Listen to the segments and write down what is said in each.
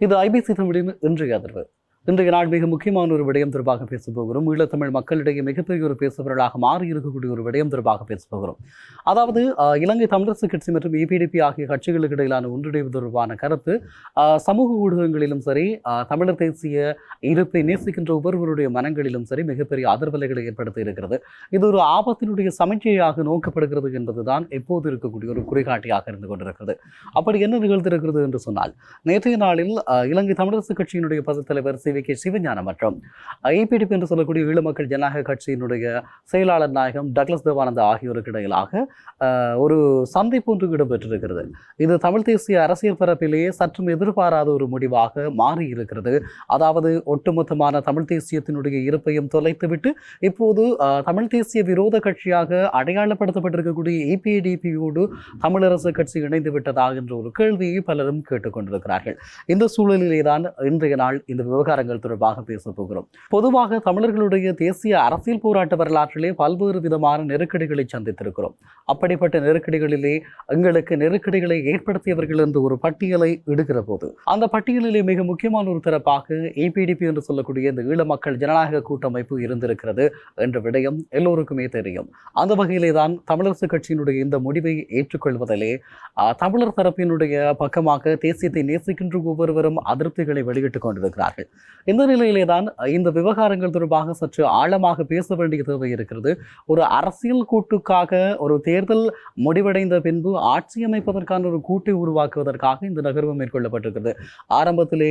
இது ஐபிசி தமிழின் இன்றைய அதிர்வு இன்றைய நாள் மிக முக்கியமான ஒரு விடயம் தொடர்பாக பேசப் போகிறோம். ஈழத்தமிழ் மக்களிடையே மிகப்பெரிய ஒரு பேசுபவர்களாக மாறி இருக்கக்கூடிய ஒரு விடயம் தொடர்பாக பேச போகிறோம். அதாவது இலங்கை தமிழரசு கட்சி மற்றும் ஏபிடிபி ஆகிய கட்சிகளுக்கு இடையிலான ஒன்றிணைவு தொடர்பான கருத்து சமூக ஊடகங்களிலும் சரி அஹ், தமிழர் தேசிய இருப்பை நேசிக்கின்ற ஒவ்வொருவருடைய மனங்களிலும் சரி மிகப்பெரிய அதிர்வலைகளை ஏற்படுத்தி இருக்கிறது. இது ஒரு ஆபத்தினுடைய சமிச்சையாக நோக்கப்படுகிறது என்பதுதான் எப்போது இருக்கக்கூடிய ஒரு குறிகாட்டியாக இருந்து கொண்டிருக்கிறது. அப்படி என்ன நிகழ்ந்திருக்கிறது என்று சொன்னால் நேற்றைய நாளில் இலங்கை தமிழரசு கட்சியினுடைய பொதுத் தலைவர் சி வி கே சிவஞானம் மற்றும் ஐபிடிபி என்று சொல்லக்கூடிய ஈழ மக்கள் ஜனநாயக கட்சியினுடைய செயலாளர் நாயகம் டக்ளஸ் தேவானந்தா ஆகியோருக்கு இடையிலாக ஒரு சந்திப்பு ஒன்று இடம்பெற்றிருக்கிறது. இது தமிழ் தேசிய அரசியல் பரப்பிலேயே சற்றும் எதிர்பாராத ஒரு முடிவாக மாறி இருக்கிறது அதாவது ஒட்டுமொத்தமான தமிழ் தேசியத்தினுடைய இருப்பையும் தொலைத்துவிட்டு இப்போது தமிழ் தேசிய விரோத கட்சியாக அடையாளப்படுத்தப்பட்டிருக்கக்கூடிய ஏபிடிபியோடு தமிழரசு கட்சி இணைந்து விட்டதா என்ற ஒரு கேள்வியை பலரும் கேட்டுக்கொண்டிருக்கிறார்கள். இந்த சூழலிலே தான் இன்றைய நாள் இந்த விவகாரங்கள் தொடர்பாக பேசப் போகிறோம். பொதுவாக தமிழர்களுடைய தேசிய அரசியல் போராட்ட வரலாற்றிலே பல்வேறு விதமான நெருக்கடிகளை சந்தித்திருக்கிறோம். அப்படிப்பட்ட நெருக்கடிகளிலே எங்களுக்கு நெருக்கடிகளை ஏற்படுத்தியவர்கள் என்று ஒரு பட்டியலை இடுகிற போது அந்த பட்டியலிலே மிக முக்கியமான ஒரு தரப்பாக ஏபிடிபி என்று சொல்லக்கூடிய இந்த ஈழ மக்கள் ஜனநாயக கூட்டமைப்பு இருந்திருக்கிறது என்ற விடயம் எல்லோருக்குமே தெரியும். அந்த வகையிலே தான் தமிழரசு கட்சியினுடைய இந்த முடிவை ஏற்றுக்கொள்வதிலே தமிழர் தரப்பினுடைய பக்கமாக தேசியத்தை நேசிக்கின்ற ஒவ்வொருவரும் அதிருப்திகளை வெளியிட்டுக் கொண்டிருக்கிறார்கள். இந்த நிலையிலே தான் இந்த விவகாரங்கள் தொடர்பாக சற்று ஆழமாக பேச வேண்டிய தேவை இருக்கிறது. ஒரு அரசியல் கூட்டுக்காக ஒரு தேர்தல் முடிவடைந்த பின்பு ஆட்சி அமைப்பதற்கான ஒரு கூட்டை உருவாக்குவதற்காக இந்த நகர்வு மேற்கொள்ளப்பட்டிருக்கிறது. ஆரம்பத்திலே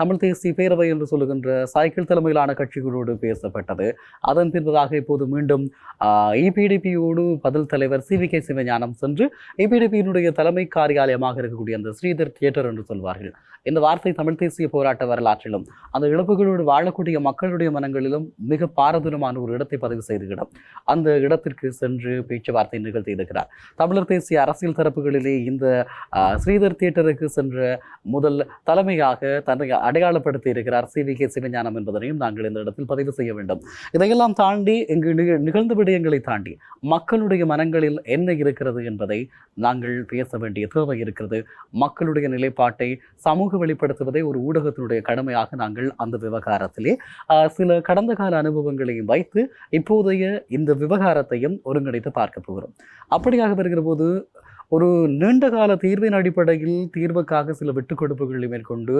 தமிழ் தேசிய பேரவை என்று சொல்லுகின்ற சைக்கிள் தலைமையிலான கட்சிகளோடு பேசப்பட்டது. அதன் பின்பதாக இப்போது மீண்டும் இபிடிபியோடு பதில் தலைவர் சி வி கே சிவஞானம் சென்று இபிடிபியினுடைய தலைமை காரியாலயமாக இருக்கக்கூடிய அந்த ஸ்ரீதர் தியேட்டர் என்று சொல்வார்கள். இந்த வார்த்தை தமிழ் தேசிய போராட்ட வரலாற்றிலும் அந்த இழப்புகளோடு வாழக்கூடிய மக்களுடைய மனங்களிலும் மிக பாரதூரமான ஒரு இடத்தை பதிவு செய்திருக்கிறார். அந்த இடத்திற்கு சென்று பேச்சுவார்த்தை நிகழ்த்தியிருக்கிறார். தமிழர் தேசிய அரசியல் தரப்புகளிலே இந்த ஸ்ரீதர் தியேட்டருக்கு சென்ற முதல் தலைமையாக தன்னை அடையாளப்படுத்தி இருக்கிறார் சி வி கே சிவஞானம் என்பதனையும் நாங்கள் இந்த இடத்தில் பதிவு செய்ய வேண்டும். இதையெல்லாம் தாண்டி இங்கு நிகழ்ந்த விடயங்களை தாண்டி மக்களுடைய மனங்களில் என்ன இருக்கிறது என்பதை நாங்கள் பேச வேண்டிய தேவை இருக்கிறது. மக்களுடைய நிலைப்பாட்டை சமூக வெளிப்படுத்துவதை ஒரு ஊடகத்தினுடைய கடமையாக நாங்கள் அந்த விவகாரத்திலே சில கடந்த கால அனுபவங்களையும் வைத்து இப்போதைய இந்த விவகாரத்தையும் ஒருங்கிணைத்து பார்க்க போகிறோம். அப்படியாக வருகிற போது ஒரு நீண்ட கால தீர்வின் அடிப்படையில் தீர்வுக்காக சில விட்டுக் கொடுப்புகளை மேற்கொண்டு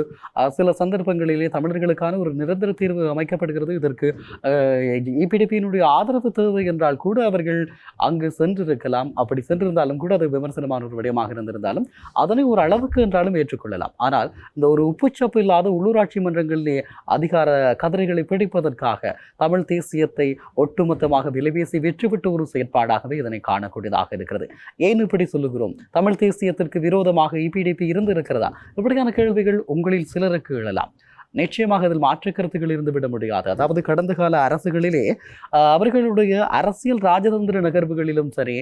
சில சந்தர்ப்பங்களிலே தமிழர்களுக்கான ஒரு நிரந்தர தீர்வு அமைக்கப்படுகிறது. இதற்கு இபிடிபியினுடைய ஆதரவு தேவை என்றால் கூட அவர்கள் அங்கு சென்றிருக்கலாம். அப்படி சென்றிருந்தாலும் கூட அது விமர்சனமான ஒரு விடயமாக இருந்திருந்தாலும் அதனை ஒரு அளவுக்கு என்றாலும் ஏற்றுக்கொள்ளலாம். ஆனால் இந்த ஒரு உப்புச்சப்பு இல்லாத உள்ளூராட்சி மன்றங்களிலே அதிகார கதிரைகளை பிடிப்பதற்காக தமிழ் தேசியத்தை ஒட்டுமொத்தமாக விலைபேசி வெற்றிவிட்ட ஒரு செயற்பாடாகவே இதனை காணக்கூடியதாக இருக்கிறது. ஏன் இப்படி சொல்லுகிறோம் தமிழ் தேசியத்திற்கு விரோதமாக இபிடிபி இருந்து இருக்கிறதா இப்படியான கேள்விகள் உங்களில் சிலருக்கு எழலாம். நிச்சயமாக அதில் மாற்று கருத்துக்கள் இருந்து விட முடியாது. அதாவது கடந்த கால அரசுகளிலே அவர்களுடைய அரசியல் ராஜதந்திர நகர்வுகளிலும் சரி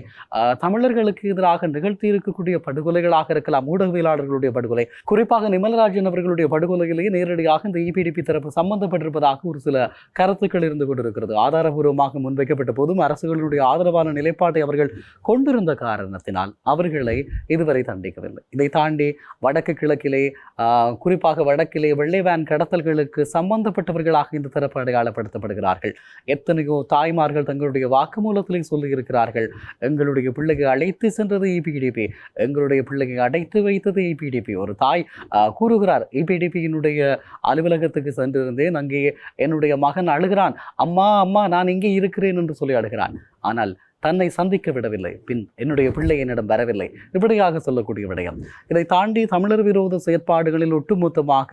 தமிழர்களுக்கு எதிராக நிகழ்த்தி இருக்கக்கூடிய படுகொலைகளாக இருக்கலாம் ஊடகவியலாளர்களுடைய படுகொலை. குறிப்பாக நிமலராஜன் அவர்களுடைய படுகொலையிலேயே நேரடியாக இந்த இபிடிபி தரப்பு சம்பந்தப்பட்டிருப்பதாக ஒரு சில கருத்துக்கள் இருந்து கொண்டிருக்கிறது. ஆதாரபூர்வமாக முன்வைக்கப்பட்ட போதும் அரசுகளுடைய ஆதரவான நிலைப்பாட்டை அவர்கள் கொண்டிருந்த காரணத்தினால் அவர்களை இதுவரை தண்டிக்கவில்லை. இதை தாண்டி வடக்கு கிழக்கிலே ஆஹ், குறிப்பாக வடக்கிலே வெள்ளை வேன் கடத்தல்களுக்கு சம்பந்தப்பட்டவர்களாக இந்த தரப்பு அடையாளப்படுத்தப்படுகிறார்கள் எத்தனையோ தாய்மார்கள் தங்களுடைய வாக்குமூலத்திலே சொல்லியிருக்கிறார்கள் எங்களுடைய பிள்ளையை அழைத்து சென்றது இபிடிபி எங்களுடைய பிள்ளையை அடைத்து வைத்தது இபிடிபி ஒரு தாய் கூறுகிறார் e இபிடிபியினுடைய அலுவலகத்துக்கு சென்றிருந்தேன் அங்கே என்னுடைய மகன் அழுகிறான் அம்மா அம்மா நான் இங்கே இருக்கிறேன் என்று சொல்லி அழுகிறான். ஆனால் தன்னை சந்திக்க விடவில்லை. பின் என்னுடைய பிள்ளை என்னிடம் வரவில்லை. இப்படியாக சொல்லக்கூடிய விடயம். இதை தாண்டி தமிழர் விரோத செயற்பாடுகளில் ஒட்டுமொத்தமாக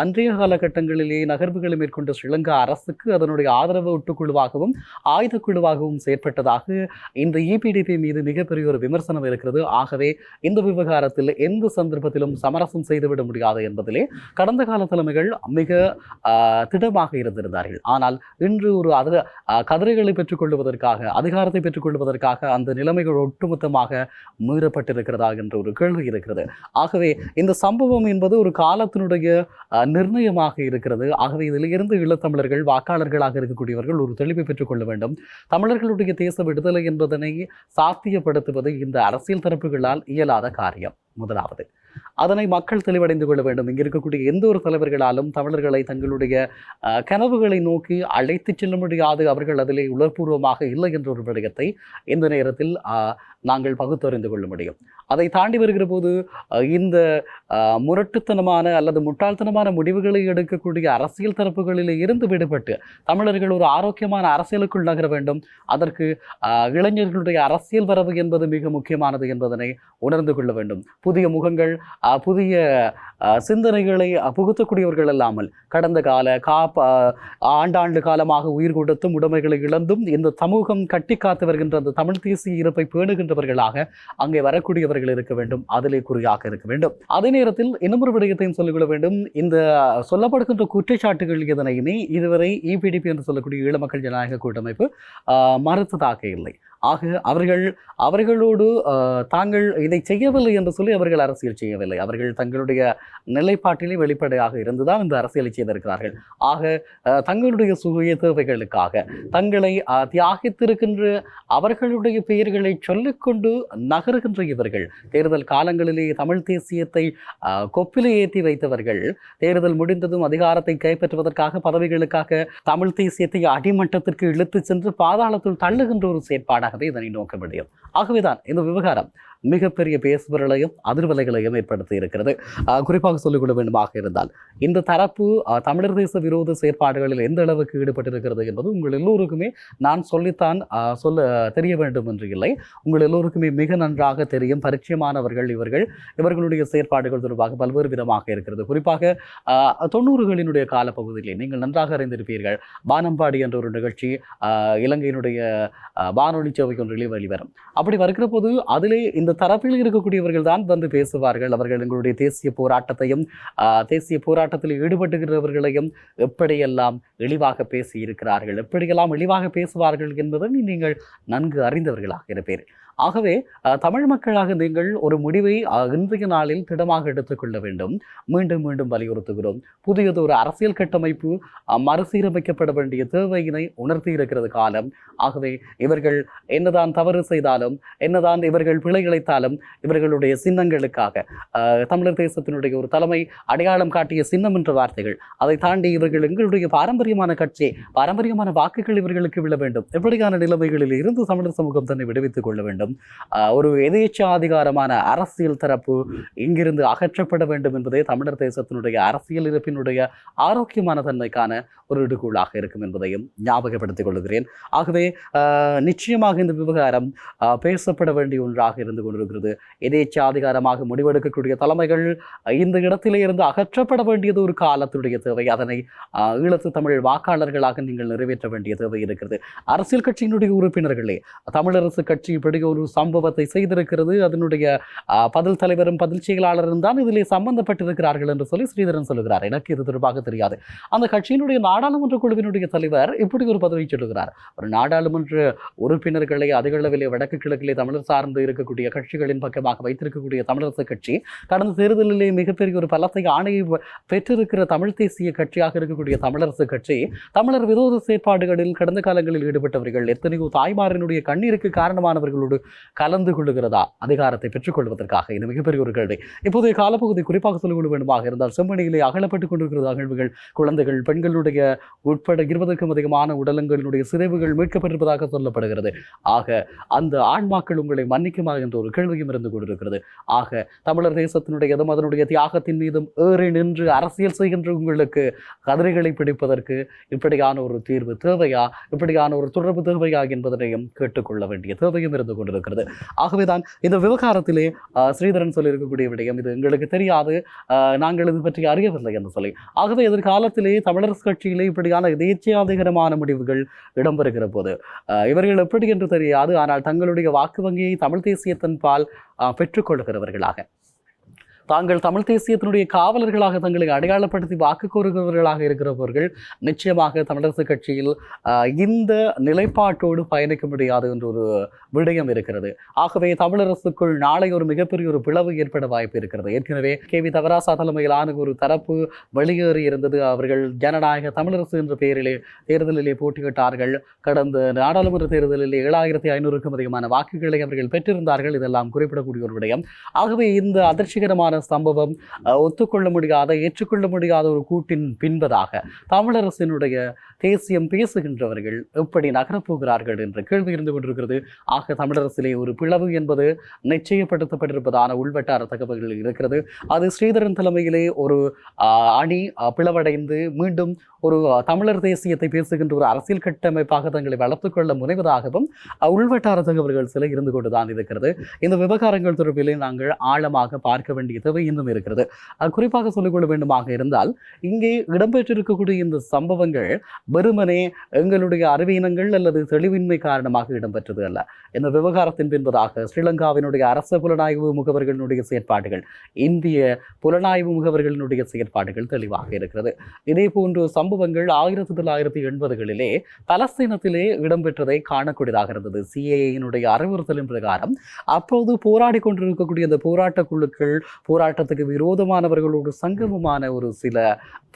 அன்றைய காலகட்டங்களிலே நகர்வுகளை மேற்கொண்ட ஸ்ரீலங்கா அரசுக்கு அதனுடைய ஆதரவு ஒட்டுக்குழுவாகவும் ஆயுத குழுவாகவும் செயற்பட்டதாக இந்த இபிடிபி மீது மிகப்பெரிய ஒரு விமர்சனம் இருக்கிறது. ஆகவே இந்த விவகாரத்தில் எந்த சந்தர்ப்பத்திலும் சமரசம் செய்துவிட முடியாது என்பதிலே கடந்த கால தலைமைகள் மிக ஆஹ், திடமாக இருந்திருந்தார்கள். ஆனால் இன்று ஒரு அதிர கதிரைகளை பெற்றுக்கொள்வதற்காக அதிகாரத்தை கொள்வதற்காக அந்த நிலைமைகள் ஒட்டுமொத்தமாக மீறப்பட்டிருக்கிறதா என்ற ஒரு கேள்வி இருக்கிறது. ஆகவே இந்த சம்பவம் என்பது ஒரு காலத்தினுடைய நிர்ணயமாக இருக்கிறது. ஆகவே இதிலிருந்து ஈழத்தமிழர்கள் வாக்காளர்களாக இருக்கக்கூடியவர்கள் ஒரு தெளிவை பெற்றுக்கொள்ள வேண்டும். தமிழர்களுடைய தேச விடுதலை என்பதனை சாத்தியப்படுத்துவது இந்த அரசியல் தரப்புகளால் இயலாத காரியம். முதலாவது அதனை மக்கள் தெளிவடைந்து கொள்ள வேண்டும். இங்கே இருக்கக்கூடிய எந்த ஒரு தலைவர்களாலும் தமிழர்களை தங்களுடைய கனவுகளை நோக்கி அழைத்துச் செல்ல முடியாது. அவர்கள் அதிலே உணர்பூர்வமாக இல்லை என்ற ஒரு விடயத்தை இந்த நேரத்தில் நாங்கள் பகுத்தறிந்து கொள்ள முடியும். அதை தாண்டி வருகிற போது இந்த முரட்டுத்தனமான அல்லது முட்டாள்தனமான முடிவுகளை எடுக்கக்கூடிய அரசியல் தரப்புகளில் இருந்து விடுபட்டு தமிழர்கள் ஒரு ஆரோக்கியமான அரசியலுக்குள் நகர வேண்டும். அதற்கு இளைஞர்களுடைய அரசியல் வரவு என்பது மிக முக்கியமானது என்பதனை உணர்ந்து கொள்ள வேண்டும். புதிய முகங்கள் புதிய சிந்தனைகளை புகுத்தக்கூடியவர்கள் அல்லாமல் கடந்த கால காப்ப ஆண்டாண்டு காலமாக உயிர் கொடுத்தும் உடைமைகளை இழந்தும் இந்த சமூகம் கட்டி காத்து வருகின்ற அந்த தமிழ் தேசிய இருப்பை பேணுகின்றவர்களாக அங்கே வரக்கூடியவர்கள் இருக்க வேண்டும். அதிலே குறியாக இருக்க வேண்டும். அதே நேரத்தில் இன்னொரு விடயத்தையும் சொல்லிக்கொள்ள வேண்டும். இந்த சொல்லப்படுகின்ற குற்றச்சாட்டுகள் எதனையுமே இதுவரை இபிடிபி என்று சொல்லக்கூடிய ஈழமக்கள் ஜனநாயக கூட்டமைப்பு மறுத்ததாக இல்லை. ஆக அவர்கள் அவர்களோடு தாங்கள் இதை செய்யவில்லை என்று சொல்லி அவர்கள் அரசியல் செய்யவில்லை. அவர்கள் தங்களுடைய நிலைப்பாட்டிலே வெளிப்படையாக இருந்துதான் இந்த அரசியலை செய்திருக்கிறார்கள். ஆக தங்களுடைய சுய தேவைகளுக்காக தங்களை தியாகித்திருக்கின்ற அவர்களுடைய பெயர்களை சொல்லிக்கொண்டு நகருகின்ற இவர்கள் தேர்தல் காலங்களிலே தமிழ் தேசியத்தை கொப்பிலே ஏற்றி வைத்தவர்கள் தேர்தல் முடிந்ததும் அதிகாரத்தை கைப்பற்றுவதற்காக பதவிகளுக்காக தமிழ் தேசியத்தை அடிமட்டத்திற்கு இழுத்துச் சென்று பாதாளத்தில் தள்ளுகின்ற ஒரு வழியாகவே இதனை நோக்க முடியும். ஆகவேதான் இந்த விவகாரம் மிகப்பெரிய பேசுபொருளையும் அதிர்வலைகளையும் ஏற்படுத்தி இருக்கிறது. குறிப்பாக சொல்லிக்கொள்ள வேண்டுமாக இருந்தால் இந்த தரப்பு தமிழர் தேச விரோத செயற்பாடுகளில் எந்த அளவுக்கு ஈடுபட்டிருக்கிறது என்பது உங்கள் எல்லோருக்குமே நான் சொல்லித்தான் சொல்ல தெரிய வேண்டும் என்று இல்லை. உங்கள் எல்லோருக்குமே மிக நன்றாக தெரியும். பரிச்சயமானவர்கள் இவர்கள். இவர்களுடைய செயற்பாடுகள் தொடர்பாக பல்வேறு விதமாக இருக்கிறது. குறிப்பாக தொண்ணூறுகளினுடைய காலப்பகுதியிலே நீங்கள் நன்றாக அறிந்திருப்பீர்கள். வானம்பாடி என்ற ஒரு நிகழ்ச்சி இலங்கையினுடைய வானொலி சேவை ஒன்றிலே வெளிவரும். அப்படி வருகிற போது அதிலே இந்த தரப்பில் இருக்கக்கூடியவர்கள் தான் வந்து பேசுவார்கள். அவர்கள் எங்களுடைய தேசிய போராட்டத்தையும் ஆஹ், தேசிய போராட்டத்தில் ஈடுபட்டுகிறவர்களையும் எப்படியெல்லாம் இழிவாக பேசி இருக்கிறார்கள் எப்படியெல்லாம் இழிவாக பேசுவார்கள் என்பதை நீங்கள் நன்கு அறிந்தவர்களாக இருப்பீர்கள். ஆகவே தமிழ் மக்களாக நீங்கள் ஒரு முடிவை இன்றைய நாளில் திடமாக எடுத்துக்கொள்ள வேண்டும். மீண்டும் மீண்டும் வலியுறுத்துகிறோம். புதியது ஒரு அரசியல் கட்டமைப்பு மறுசீரமைக்கப்பட வேண்டிய தேவையினை உணர்த்தி இருக்கிறது காலம். ஆகவே இவர்கள் என்னதான் தவறு செய்தாலும் என்னதான் இவர்கள் பிழை இழைத்தாலும் இவர்களுடைய சின்னங்களுக்காக தமிழர் தேசத்தினுடைய ஒரு தலைமை அடையாளம் காட்டிய சின்னம் என்ற வார்த்தைகள் அதை தாண்டி இவர்கள் எங்களுடைய பாரம்பரியமான கட்சி பாரம்பரியமான வாக்குகள் இவர்களுக்கு விழ வேண்டும். எப்படியான நிலைமைகளில் இருந்து தமிழர் சமூகம் தன்னை விடுவித்துக் கொள்ள வேண்டும். ஒரு எதேச்சாதிகாரமான அரசியல் தரப்பு இங்கிருந்து அகற்றப்பட வேண்டும் என்பதே தமிழர் தேசத்தினுடைய அரசியல் இருப்பினுடைய ஆரோக்கியமான தன்மைக்கான ஒரு இருக்கும் என்பதையும் ஞாபகப்படுத்திக் கொள்கிறேன். ஆகவே நிச்சயமாக இந்த விவகாரம் பேசப்பட வேண்டிய ஒன்றாக இருந்து கொண்டிருக்கிறது. எதேச்சாதிகாரமாக முடிவெடுக்கக்கூடிய தலைமைகள் இந்த இடத்திலே இருந்து அகற்றப்பட வேண்டியது ஒரு காலத்துடைய தேவை. அதனை ஈழத்து தமிழ் வாக்காளர்களாக நீங்கள் நிறைவேற்ற வேண்டிய தேவை இருக்கிறது. அரசியல் கட்சியினுடைய உறுப்பினர்களே தமிழரசு கட்சி இப்படி ஒரு சம்பவத்தை செய்திருக்கிறது. அதனுடைய பதில் தலைவரும் பதில் செயலாளரும் தான் இதிலே சம்பந்தப்பட்டிருக்கிறார்கள் என்று சொல்லி ஸ்ரீதரன் சொல்லுகிறார். எனக்கு இது தொடர்பாக தெரியாது. அந்த கட்சியினுடைய நாடாளுமன்ற குழுவினுடைய தலைவர் இப்படி ஒரு பதவி சொல்லுகிறார். ஒரு நாடாளுமன்ற உறுப்பினர்களை அதிக அளவிலே வடக்கு கிழக்கிலே தமிழர் சார்ந்து இருக்கக்கூடிய கட்சிகளின் பக்கமாக வைத்திருக்கக்கூடிய தமிழரசு கட்சி கடந்த தேர்தலிலே மிகப்பெரிய ஒரு பலத்தை ஆணையை பெற்றிருக்கிற தமிழ் தேசிய கட்சியாக இருக்கக்கூடிய தமிழரசு கட்சி தமிழர் விரோத செயற்பாடுகளில் கடந்த காலங்களில் ஈடுபட்டவர்கள் எத்தனையோ தாய்மாரினுடைய கண்ணீருக்கு காரணமானவர்களோடு கலந்து கொள்ளுகிறதா அதிகாரத்தை பெற்றுக்கொள்வதற்காக இது மிகப்பெரிய ஒரு கேள்வி. இப்போதைய காலப்பகுதி குறிப்பாக சொல்லிக் கொள்ள வேண்டுமாக இருந்தால் செம்மணியிலே அகலப்பட்டுக் கொண்டிருக்கிற அகழ்வுகள் குழந்தைகள் பெண்களுடைய உட்பட இருபதுக்கும் அதிகமான உடலங்களினுடைய சிதைவுகள் மீட்கப்பட்டிருப்பதாக சொல்லப்படுகிறது. ஆக அந்த ஆன்மாக்கள் உங்களை மன்னிக்குமா என்ற ஒரு கேள்வியும் இருந்து கொண்டிருக்கிறது. ஆக தமிழர் தேசத்தினுடையதும் அதனுடைய தியாகத்தின் மீதும் ஏறி நின்று அரசியல் செய்கின்ற உங்களுக்கு கதிரைகளை பிடிப்பதற்கு இப்படியான ஒரு தீர்வு தேவையா? இப்படியான ஒரு தொடர்பு தேவையா என்பதனையும் கேட்டுக்கொள்ள வேண்டிய தேவையும் இருந்து கொண்டிருக்கிறது. ஆகவேதான் இந்த விவகாரத்திலே ஸ்ரீதரன் சொல்லியிருக்கக்கூடிய விடயம் இது எங்களுக்கு தெரியாது. நாங்கள் இது பற்றி அறியவில்லை என்று சொல்லி. ஆகவே எதிர்காலத்திலே தமிழரசு கட்சி ஆட்சியிலே இப்படியான எதேச்சியாதிகரமான முடிவுகள் இடம்பெறுகிற போது இவர்கள் எப்படி என்று தெரியாது. ஆனால் தங்களுடைய வாக்கு வங்கியை தமிழ் தேசியத்தின் பால் பெற்றுக்கொள்கிறவர்களாக தாங்கள் தமிழ் தேசியத்தினுடைய காவலர்களாக தங்களை அடையாளப்படுத்தி வாக்கு கோருகிறவர்களாக இருக்கிறவர்கள் நிச்சயமாக தமிழரசு கட்சியில் இந்த நிலைப்பாட்டோடு பயணிக்க முடியாது என்ற ஒரு விடயம் இருக்கிறது. ஆகவே தமிழரசுக்குள் நாளை ஒரு மிகப்பெரிய ஒரு பிளவு ஏற்பட வாய்ப்பு இருக்கிறது. ஏற்கனவே கே. வி. தவராசா தலைமையிலான ஒரு தரப்பு வெளியேறி இருந்தது. அவர்கள் ஜனநாயக தமிழரசு என்ற பெயரிலே தேர்தலிலே போட்டியிட்டார்கள். கடந்த நாடாளுமன்ற தேர்தலில் ஏழாயிரத்தி ஐநூறுக்கும் அதிகமான வாக்குகளை அவர்கள் பெற்றிருந்தார்கள். இதெல்லாம் குறிப்பிடக்கூடிய ஒரு விடயம். ஆகவே இந்த அதிர்ச்சிகரமான துயரமான சம்பவம் ஒத்துக்கொள்ள முடியாத ஏற்றுக்கொள்ள முடியாத ஒரு கூட்டின் பின்பதாக தமிழரசினுடைய தேசியம் பேசுகின்றவர்கள் எப்படி நகரப்போகிறார்கள் என்ற கேள்வி இருந்து கொண்டிருக்கிறது. ஆக தமிழரசிலே ஒரு பிளவு என்பது நிச்சயப்படுத்தப்பட்டிருப்பதான உள்வட்டார தகவல்கள் இருக்கிறது. அது ஸ்ரீதரன் தலைமையிலே ஒரு அணி பிளவடைந்து மீண்டும் ஒரு தமிழர் தேசியத்தை பேசுகின்ற ஒரு அரசியல் கட்டமைப்பாக தங்களை வளர்த்துக்கொள்ள முனைவதாகவும் உள்வட்டார தகவல்கள் சில இருந்து கொண்டுதான் இருக்கிறது. இந்த விவகாரங்கள் தொடர்பிலே நாங்கள் ஆழமாக பார்க்க வேண்டிய தேவை இன்னும் இருக்கிறது. குறிப்பாக சொல்லிக்கொள்ள வேண்டுமாக இருந்தால் இங்கே இடம்பெற்றிருக்கக்கூடிய இந்த சம்பவங்கள் வெறுமனே எங்களுடைய அறிவீனங்கள் அல்லது தெளிவின்மை காரணமாக இடம்பெற்றது அல்ல. இந்த விவகாரத்தின் பின்பதாக ஸ்ரீலங்காவினுடைய அரச புலனாய்வு முகவர்களினுடைய செயற்பாடுகள் இந்திய புலனாய்வு முகவர்களினுடைய செயற்பாடுகள் தெளிவாக இருக்கிறது. இதே போன்ற சம்பவங்கள் ஆயிரத்தி தொள்ளாயிரத்தி எண்பதுகளிலே பலஸ்தீனத்திலே இடம்பெற்றதை காணக்கூடியதாக இருந்தது. சிஏயினுடைய அறிவுறுத்தலின் பிரகாரம் அப்போது போராடி கொண்டிருக்கக்கூடிய அந்த போராட்ட குழுக்கள் போராட்டத்துக்கு விரோதமானவர்களோடு சங்கமமான ஒரு சில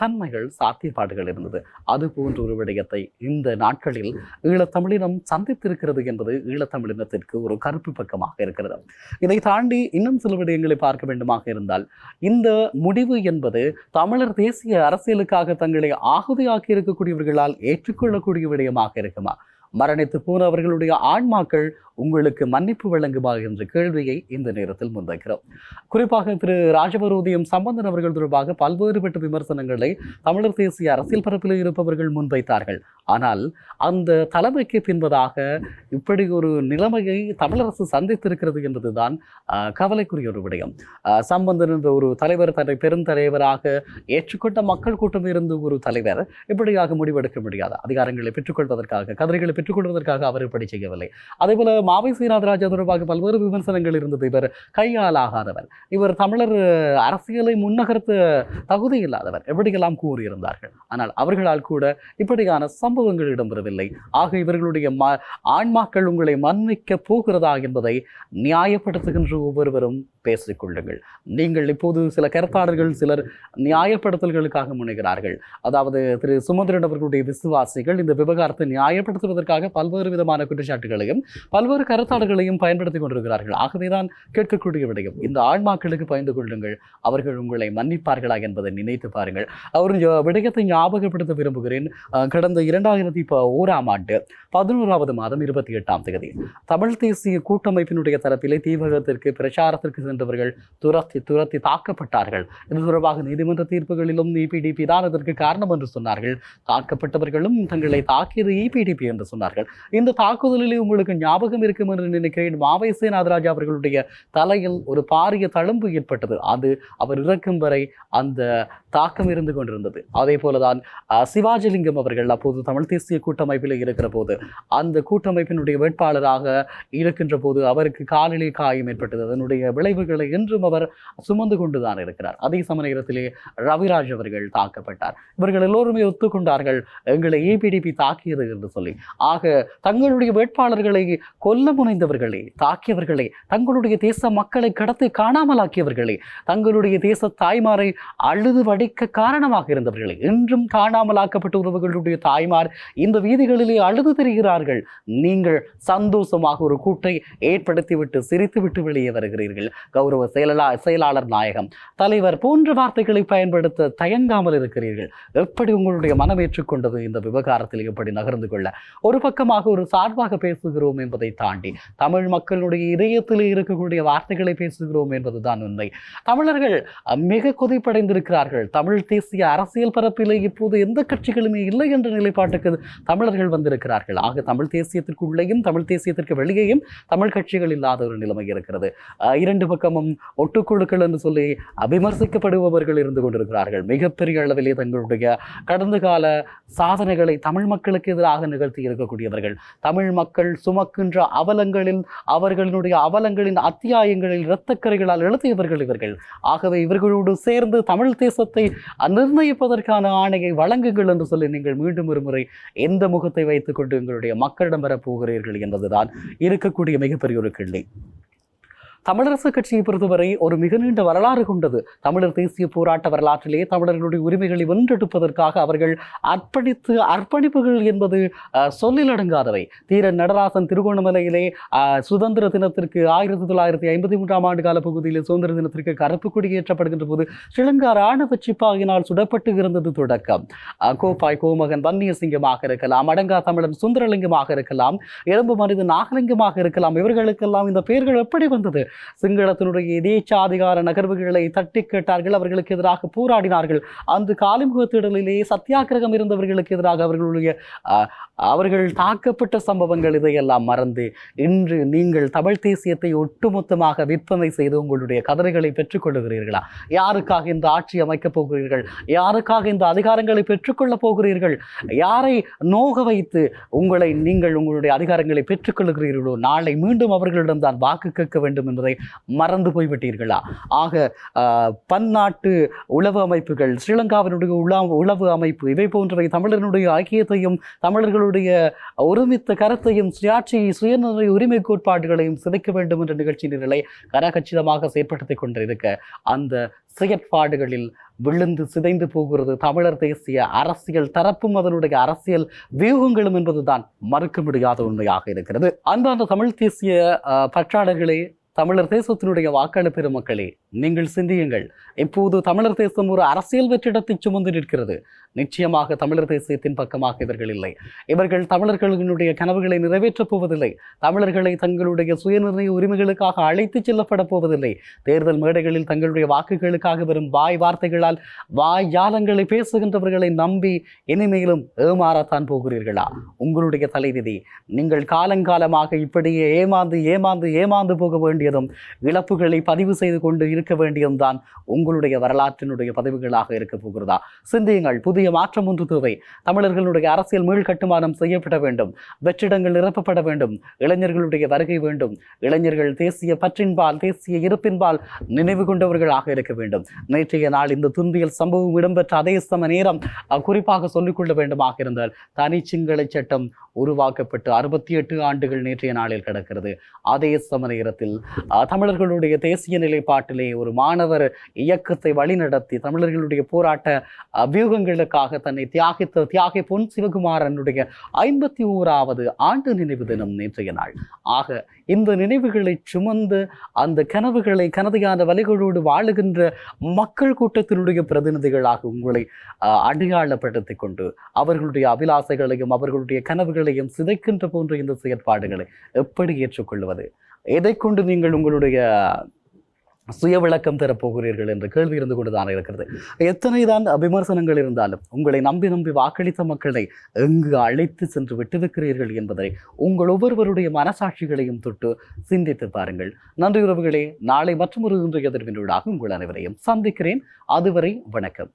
தன்மைகள் சாத்தியப்பாடுகள் இருந்தது. அது போன்று ஒரு விடயத்தை இந்த நாட்களில் ஈழத்தமிழினம் சந்தித்திருக்கிறது என்பது ஈழத்தமிழினத்திற்கு ஒரு கருப்பு பக்கமாக இருக்கிறது. இதை தாண்டி இன்னும் சில விடயங்களை பார்க்க வேண்டுமாக இருந்தால் இந்த முடிவு என்பது தமிழர் தேசிய அரசியலுக்காக தங்களை ஆகுதியாக்கி இருக்கக்கூடியவர்களால் ஏற்றுக்கொள்ளக்கூடிய விடயமாக இருக்குமா? மரணித்து போனவர்களுடைய ஆன்மாக்கள் உங்களுக்கு மன்னிப்பு வழங்குமா என்ற கேள்வியை இந்த நேரத்தில் முன்வைக்கிறோம். குறிப்பாக திரு ராஜபரோதியம் சம்பந்தன் அவர்கள் தொடர்பாக பல்வேறுபட்ட விமர்சனங்களை தமிழர் தேசிய அரசியல் பரப்பில் இருப்பவர்கள் முன்வைத்தார்கள். ஆனால் அந்த தலைமைக்கு பின்பதாக இப்படி ஒரு நிலைமையை தமிழரசு சந்தித்திருக்கிறது என்பதுதான் கவலைக்குரிய ஒரு விடயம். சம்பந்தன் என்ற ஒரு தலைவர் தன்னை பெருந்தலைவராக ஏற்றுக்கொண்ட மக்கள் கூட்டம் இருந்த ஒரு தலைவர் இப்படியாக முடிவெடுக்க முடியாது அதிகாரங்களை பெற்றுக்கொள்வதற்காக கதிரைகளை பெற்றுக்கொள்வதற்காக அவர் இப்படி செய்யவில்லை. அதேபோல மாவை சீராதராஜா தொடர்பாக பல்வேறு விமர்சனங்கள் இருந்தது. இவர் கையாலாகாதவர் இவர் தமிழர் அரசியலை முன்னகர்த்த தகுதி இல்லாதவர். எப்படியெல்லாம் கூறியிருந்தார்கள்? ஆனால் அவர்களால் கூட இப்படியான சம்பவங்கள் இடம்பெறவில்லை. ஆக இவர்களுடைய ம ஆன்மாக்கள் உங்களை மன்னிக்க போகிறதா என்பதை நியாயப்படுத்துகின்ற ஒவ்வொருவரும் பேசிக்கொள்ளுங்கள் நீங்கள் இப்போது சில கருத்தாளர்கள் சிலர் நியாயப்படுத்தல்களுக்காக முனைகிறார்கள். அதாவது திரு சுமந்திரன் அவர்களுடைய விசுவாசிகள் இந்த விவகாரத்தை நியாயப்படுத்துவதற்காக பல்வேறு விதமான குற்றச்சாட்டுகளையும் பல்வேறு கருத்தாளர்களையும் பயன்படுத்தி கொண்டிருக்கிறார்கள். ஆகவேதான் கேட்கக்கூடிய விடயம். இந்த ஆன்மாக்களுக்கு பயந்து கொள்ளுங்கள். அவர்கள் உங்களை மன்னிப்பார்களா என்பதை நினைத்து பாருங்கள். அவர் விடயத்தை ஞாபகப்படுத்த விரும்புகிறேன். கடந்த இரண்டாயிரத்தி இப்போ ஓராம் ஆண்டு பதினோராவது மாதம் இருபத்தி எட்டாம் தேதி தமிழ் தேசிய கூட்டமைப்பினுடைய தரப்பிலே தீவகத்திற்கு பிரச்சாரத்திற்கு சென்றவர்கள் துரத்தி துரத்தி தாக்கப்பட்டார்கள். இது தொடர்பாக நீதிமன்ற தீர்ப்புகளிலும் இபிடிபி தான் இதற்கு காரணம் என்று சொன்னார்கள். தாக்கப்பட்டவர்களும் தங்களை தாக்கியது இபிடிபி என்று சொன்னார்கள். இந்த தாக்குதலிலே உங்களுக்கு ஞாபகம் இருக்கும் என்று நினைக்கிறேன். மாவை சேனாதராஜா அவர்களுடைய தலையில் ஒரு பாரிய தழும்பு ஏற்பட்டது. அது அவர் இறக்கும் வரை அந்த தாக்கம் இருந்து கொண்டிருந்தது. அதே போலதான் சிவாஜிலிங்கம் அவர்கள் அப்போது தமிழ் தேசிய கூட்டமைப்பில் இருக்கிற போது அந்த கூட்டமைப்பினுடைய வேட்பாளராக இருக்கின்ற போது அவருக்கு காலிலே காயம் ஏற்பட்டது. அதனுடைய விளைவுகளை இன்றும் அவர் சுமந்து கொண்டுதான் இருக்கிறார். அதே சம நேரத்திலே ரவிராஜ் அவர்கள் தாக்கப்பட்டார். இவர்கள் எல்லோருமே ஒத்துக்கொண்டார்கள். எங்களை ஏபிடிபி தாக்கியது என்று சொல்லி. ஆக தங்களுடைய வேட்பாளர்களை கொல்ல முனைந்தவர்களே தாக்கியவர்களே தங்களுடைய தேச மக்களை கடத்தி காணாமலாக்கியவர்களே தங்களுடைய தேச தாய்மாரை அழுது வடிக்க காரணமாக இருந்தவர்களே இன்றும் காணாமலாக்கப்பட்ட உறவுகளுடைய தாய்மார் இந்த வீதிகளிலே அழுது தெரிகிறார்கள். நீங்கள் சந்தோஷமாக ஒரு கூட்டை ஏற்படுத்திவிட்டு சிரித்துவிட்டு வெளியே வருகிறீர்கள். கௌரவ செயலா செயலாளர் நாயகம் தலைவர் போன்ற வார்த்தைகளை பயன்படுத்த தயங்காமல் இருக்கிறீர்கள். எப்படி உங்களுடைய மனம் ஏற்றுக்கொண்டது? இந்த விவகாரத்தில் எப்படி நகர்ந்து கொள்ள? ஒரு பக்கமாக ஒரு சார்பாக பேசுகிறோம் என்பதை தாண்டி தமிழ் மக்களுடைய இதயத்தில் இருக்கக்கூடிய வார்த்தைகளை பேசுகிறோம் என்பதுதான் உண்மை. தமிழர்கள் மிக கொதிப்படைந்திருக்கிறார்கள். தமிழ் தேசிய அரசியல் பரப்பிலே இப்போது எந்த கட்சிகளுமே இல்லை என்ற நிலைப்பாட்டுக்கு தமிழர்கள் வந்திருக்கிறார்கள். ஆக தமிழ் தேசியத்திற்குள்ளேயும் தமிழ் தேசியத்திற்கு வெளியேயும் தமிழ் கட்சிகள் இல்லாத ஒரு நிலைமை இருக்கிறது. இரண்டு பக்கமும் ஒட்டுக்குழுக்கள் என்று சொல்லி விமர்சிக்கப்படுபவர்கள் இருந்து கொண்டிருக்கிறார்கள். மிகப்பெரிய அளவிலே தங்களுடைய கடந்த கால சாதனைகளை தமிழ் மக்களுக்கு எதிராக நிகழ்த்தி இருக்கக்கூடியவர்கள். தமிழ் மக்கள் சுமக்கின்ற அவலங்களில் அவர்களுடைய அவலங்களின் அத்தியாயங்களில் இரத்தக்கரைகளால் எழுதியவர்கள் இவர்கள். ஆகவே இவர்களோடு சேர்ந்து தமிழ் தேசத்தை நிர்ணயிப்பதற்கான ஆணையை வழங்குங்கள் என்று சொல்லி நீங்கள் மீண்டும் ஒரு முறை எந்த முகத்தை வைத்துக்கொண்டு எங்களுடைய மக்களிடம் பெறப் போகிறீர்கள் என்பதுதான் இருக்கக்கூடிய மிகப்பெரிய ஒரு கேள்வி. தமிழரசு கட்சியை பொறுத்தவரை ஒரு மிக நீண்ட வரலாறு கொண்டது. தமிழர் தேசிய போராட்ட வரலாற்றிலே தமிழர்களுடைய உரிமைகளை வென்றெடுப்பதற்காக அவர்கள் அர்ப்பணித்து அர்ப்பணிப்புகள் என்பது சொல்லிலடங்காதவை சொல்லில் அடங்காதவை. தீரன் நடராசன் திருகோணமலையிலே சுதந்திர தினத்திற்கு ஆயிரத்தி தொள்ளாயிரத்தி ஐம்பத்தி மூன்றாம் ஆண்டு கால பகுதியில் சுதந்திர தினத்திற்கு கருப்பு கொடி ஏற்றப்படுகின்ற போது ஸ்ரீலங்கா ராணுவ சிப்பாயினால் சுடப்பட்டு இருந்தது தொடக்கம். கோபாய் கோப்பாய் கோமகன் வன்னியசிங்கமாக இருக்கலாம் அடங்கா தமிழன் சுந்தரலிங்கமாக இருக்கலாம் எலும்பு மனித நாகலிங்கமாக இருக்கலாம் இவர்களுக்கெல்லாம் இந்த பெயர்கள் எப்படி வந்தது? சிங்களத்தினுடைய எதேச்சாதிகார நகர்வுகளை தட்டி கேட்டார்கள் அவர்களுக்கு எதிராக போராடினார்கள். அந்த காலிமுகத்திடலிலே சத்தியாகிரகம் இருந்தவர்களுக்கு எதிராக அவர்களுடைய அவர்கள் தாக்கப்பட்ட சம்பவங்கள் இதையெல்லாம் மறந்து இன்று நீங்கள் தமிழ் தேசியத்தை ஒட்டுமொத்தமாக விற்பனை செய்து உங்களுடைய கதறைகளை பெற்றுக்கொள்ளுகிறீர்களா யாருக்காக இந்த ஆட்சி அமைக்கப் போகிறீர்கள்? யாருக்காக இந்த அதிகாரங்களை பெற்றுக்கொள்ளப் போகிறீர்கள்? யாரை நோக வைத்து உங்களை நீங்கள் உங்களுடைய அதிகாரங்களை பெற்றுக்கொள்ளுகிறீர்களோ நாளை மீண்டும் அவர்களிடம் தான் வாக்கு கேட்க வேண்டும் என்பதை மறந்து போய்விட்டீர்களா? ஆக பன்னாட்டு உளவு அமைப்புகள் ஸ்ரீலங்காவினுடைய உலா உளவு அமைப்பு இவை போன்றவை தமிழர்களுடைய ஐக்கியத்தையும் தமிழர்களுடைய ஒருமித்த கருத்தையும் சுயாட்சி சுயநிலை உரிமை கோட்பாடுகளையும் சிதைக்க வேண்டும் என்ற நிகழ்ச்சி நிரலை கரகச்சிதமாக செயற்படுத்திக் கொண்டிருக்க அந்த செயற்பாடுகளில் விழுந்து சிதைந்து போகிறது தமிழர் தேசிய அரசியல் தரப்பும் அதனுடைய அரசியல் வியூகங்களும் என்பதுதான் மறுக்க முடியாத உண்மையாக இருக்கிறது. அன்பான தமிழ் தேசிய பற்றாளர்களே தமிழர் தேசத்தினுடைய வாக்காளர் பெருமக்களே நீங்கள் சிந்தியுங்கள். இப்போது தமிழர் தேசம் ஒரு அரசியல் வெற்றிடத்தை சுமந்து நிற்கிறது. நிச்சயமாக தமிழர் தேசியத்தின் பக்கமாக இவர்கள் இல்லை. இவர்கள் தமிழர்களினுடைய கனவுகளை நிறைவேற்றப் போவதில்லை. தமிழர்களை தங்களுடைய சுயநிர்ணய உரிமைகளுக்காக அழைத்துச் செல்லப்பட போவதில்லை. தேர்தல் மேடைகளில் தங்களுடைய வாக்குகளுக்காக வரும் வாய் வார்த்தைகளால் வாய் ஜாலங்களை பேசுகின்றவர்களை நம்பி இனிமேலும் ஏமாறத்தான் போகிறீர்களா? உங்களுடைய தலைவிதி நீங்கள் காலங்காலமாக இப்படியே ஏமாந்து ஏமாந்து ஏமாந்து போக வேண்டியதும் இழப்புகளை பதிவு செய்து கொண்டு இருக்க வேண்டியதும் தான் உங்களுடைய வரலாற்றினுடைய பதிவுகளாக இருக்க போகிறதா? சிந்தியுங்கள். புதிய மாற்றம் ஒன்று தேவை. தமிழர்களுடைய அரசியல் மீள் கட்டுமானம் செய்யப்பட வேண்டும். வெற்றிடங்கள் நிரப்பப்பட வேண்டும். இளைஞர்களுடைய வருகை வேண்டும். இளைஞர்கள் தேசிய பற்றின்பால் தேசிய இருப்பின்பால் நினைவு கொண்டவர்களாக இருக்க வேண்டும். நேற்றைய நாள் இந்த துன்பியல் சம்பவம் இடம்பெற்ற அதே சம நேரம் குறிப்பாக சொல்லிக்கொள்ள வேண்டுமாக இருந்தால் தனி தனிச்சிங்கள சட்டம் உருவாக்கப்பட்டு அறுபத்தி எட்டு ஆண்டுகள் நேற்றைய நாளில் கிடக்கிறது. அதே சம நேரத்தில் தமிழர்களுடைய தேசிய நிலைப்பாட்டிலே ஒரு மாணவர் இயக்கத்தை வழிநடத்தி தமிழர்களுடைய போராட்ட அபியூகங்களுக்காக தன்னை தியாகித்த தியாகி பொன் சிவகுமாரனுடைய ஐம்பத்தி ஓராவது ஆண்டு நினைவு தினம் நேற்றைய நாள். ஆக இந்த நினைவுகளை சுமந்து அந்த கனவுகளை கனதையான வலிகளோடு வாழுகின்ற மக்கள் கூட்டத்தினுடைய பிரதிநிதிகளாக உங்களை அடையாளப்படுத்திக் கொண்டு அவர்களுடைய அபிலாசைகளையும் அவர்களுடைய கனவுகளையும் சிதைக்கின்ற போன்ற இந்த செயற்பாடுகளை எப்படி ஏற்றுக்கொள்வது? எதை கொண்டு நீங்கள் உங்களுடைய சுய விளக்கம் தரப்போகிறீர்கள் என்ற கேள்வி இருந்து கொண்டுதான் இருக்கிறது. எத்தனை தான் விமர்சனங்கள் இருந்தாலும் உங்களை நம்பி நம்பி வாக்களித்த மக்களை எங்கு அழைத்து சென்று விட்டிருக்கிறீர்கள் என்பதை உங்கள் ஒவ்வொருவருடைய மனசாட்சிகளையும் தொட்டு சிந்தித்து பாருங்கள். நன்றி உறவுகளே நாளை மற்றொரு இன்றைய எதிர்வினூடாக உங்கள் அனைவரையும் சந்திக்கிறேன். அதுவரை வணக்கம்.